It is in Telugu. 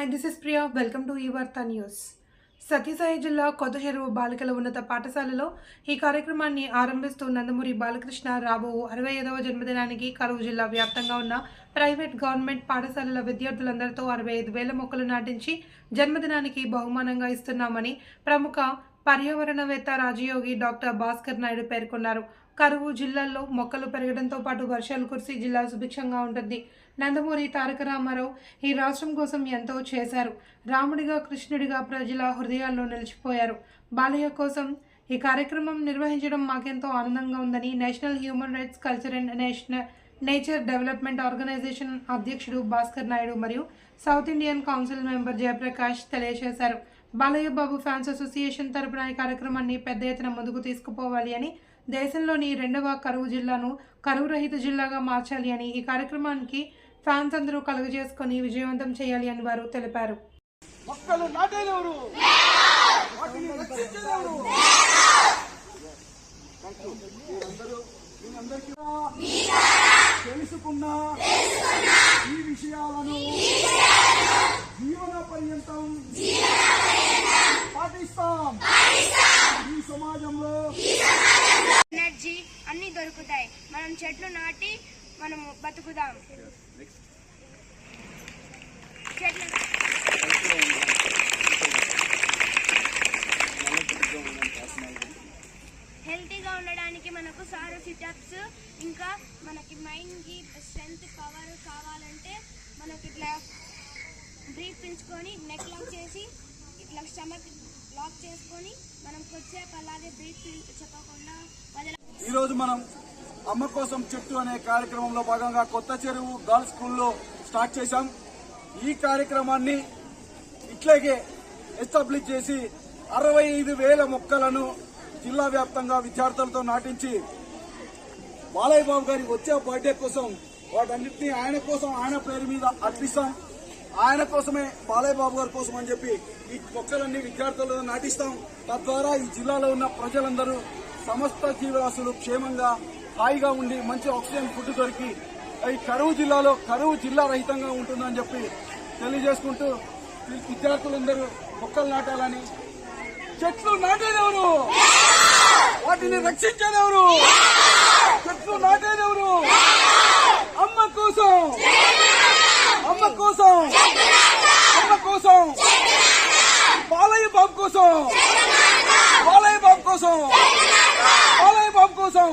Hi this is Priya welcome to ఈ వార్తా న్యూస్ సత్యసాయి జిల్లా కొత్త చెరువు బాలికల ఉన్నత పాఠశాలలో ఈ కార్యక్రమాన్ని ఆరంభిస్తూ నందమూరి బాలకృష్ణ రాబోవు అరవై ఐదవ జన్మదినానికి కరువు జిల్లా వ్యాప్తంగా ఉన్న ప్రైవేట్ గవర్నమెంట్ పాఠశాలల విద్యార్థులందరితో అరవై ఐదు వేల మొక్కలు నాటించి జన్మదినానికి బహుమానంగా ఇస్తున్నామని ప్రముఖ పర్యావరణవేత్త రాజయోగి డాక్టర్ భాస్కర్ నాయుడు పేర్కొన్నారు. కరువు జిల్లాల్లో మొక్కలు పెరగడంతో పాటు వర్షాలు కురిసి జిల్లా సుభిక్షంగా ఉంటుంది. నందమూరి తారక రామారావు ఈ రాష్ట్రం కోసం ఎంతో చేశారు. రాముడిగా కృష్ణుడిగా ప్రజల హృదయాల్లో నిలిచిపోయారు. బాలయ్య కోసం ఈ కార్యక్రమం నిర్వహించడం మాకెంతో ఆనందంగా ఉందని national human rights culture and national nature development organisation అధ్యక్షుడు భాస్కర్ నాయుడు మరియు south Indian council member Jayaprakash తెలియజేశారు. బాలయ్య బాబు ఫ్యాన్స్ అసోసియేషన్ తరపున ఈ కార్యక్రమాన్ని పెద్ద ఎత్తున ముందుకు తీసుకుపోవాలి అని దేశంలోని రెండవ కరువు జిల్లాను కరువు రహిత జిల్లాగా మార్చాలి అని ఈ కార్యక్రమానికి ఫ్యాన్స్ అందరూ కలుగజేసుకొని విజయవంతం చేయాలి అని వారు తెలిపారు. మొక్కలు ఈ సమాజంలో ఎనర్జీ అన్ని దొరుకుతాయి. మనం చెట్లు నాటి మనం బతుకుదాం. చెట్లు హెల్తీగా ఉండడానికి మనకు సారు సిటప్స్ ఇంకా మనకి మైండ్కి స్ట్రెంగ్త్ పవర్ కావాలంటే మనకి ఇట్లా బ్రీత్ పెంచుకొని నెక్ లాక్ చేసి ఇట్లా స్టమక్ లాక్ చేసుకొని మనం కొద్దిసేపు అలాగే బ్రీత్ చెప్పకుండా ఈరోజు మనం అమ్మ కోసం చెట్టు అనే కార్యక్రమంలో భాగంగా కొత్త చెరువు గర్ల్స్ స్కూల్లో స్టార్ట్ చేశాం. ఈ కార్యక్రమాన్ని ఇట్లాగే ఎస్టాబ్లిష్ చేసి అరవై ఐదు వేల మొక్కలను జిల్లా వ్యాప్తంగా విద్యార్థులతో నాటించి బాలయ్య బాబు గారి వచ్చే బర్త్డే కోసం వాటన్నిటిని ఆయన కోసం ఆయన పేరు మీద అర్పిస్తాం. ఆయన కోసమే బాలయ్య బాబు గారి కోసం అని చెప్పి ఈ మొక్కలన్నీ విద్యార్థులతో నాటిస్తాం. తద్వారా ఈ జిల్లాలో ఉన్న ప్రజలందరూ సమస్త జీవరాశులు క్షేమంగా హాయిగా ఉండి మంచి ఆక్సిజన్ ఫుడ్ దొరికి ఈ కరువు జిల్లాలో కరువు జిల్లా రహితంగా ఉంటుందని చెప్పి తెలియజేసుకుంటూ విద్యార్థులందరూ మొక్కలు నాటాలని చెట్లు నాటేదెవరు వాటిని రక్షించేదెవరు కోసం వాళ్ళే పంపు కోసం వాళ్ళే పంపు కోసం